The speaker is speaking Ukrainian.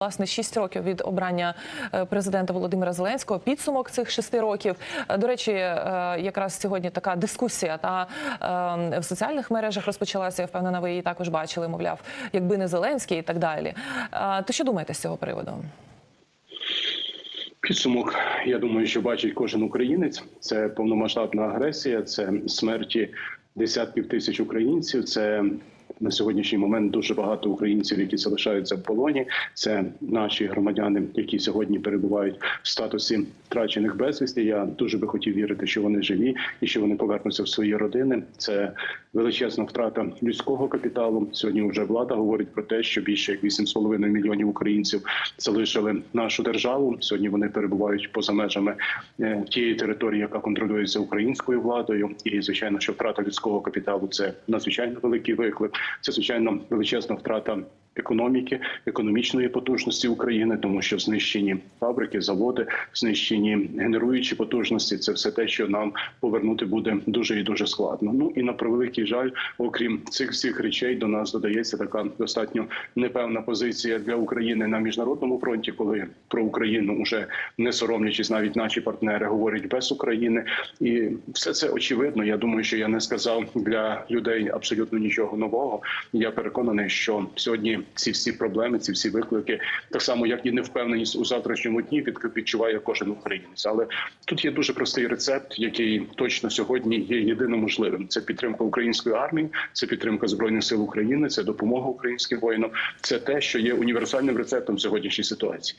Власне, шість років від обрання е, президента Володимира Зеленського. Підсумок цих шести років. Е, До речі, е, якраз сьогодні така дискусія та е, в соціальних мережах розпочалася. Я впевнена, ви її також бачили. Мовляв, якби не Зеленський і так далі. То що думаєте з цього приводу? Підсумок, я думаю, що бачить кожен українець. Це повномасштабна агресія, це смерті десятків тисяч українців. Це на сьогоднішній момент дуже багато українців, які залишаються в полоні. Це наші громадяни, які сьогодні перебувають в статусі втрачених безвісті. Я дуже би хотів вірити, що вони живі і що вони повернуться в свої родини. Це величезна втрата людського капіталу. Сьогодні вже влада говорить про те, що більше як 8,5 мільйонів українців залишили нашу державу. Сьогодні вони перебувають поза межами е, тієї території, яка контролюється українською владою. І звичайно, що втрата людського капіталу це надзвичайно великий виклик. Це звичайно величезна втрата. Економіки, економічної потужності України, тому що знищені фабрики, заводи, знищені генеруючі потужності. Це все те, що нам повернути буде дуже і дуже складно. Ну і на превеликий жаль, окрім цих всіх речей, до нас додається така достатньо непевна позиція для України на міжнародному фронті, коли про Україну вже не соромлячись, навіть наші партнери говорять без України, і все це очевидно. Я думаю, що я не сказав для людей абсолютно нічого нового. Я переконаний, що сьогодні ці всі проблеми, ці всі виклики, так само як і невпевненість у завтрашньому дні, від- відчуває кожен українець. Але тут є дуже простий рецепт, який точно сьогодні є єдино можливим. Це підтримка української армії, це підтримка збройних сил України, це допомога українським воїнам. Це те, що є універсальним рецептом сьогоднішньої ситуації.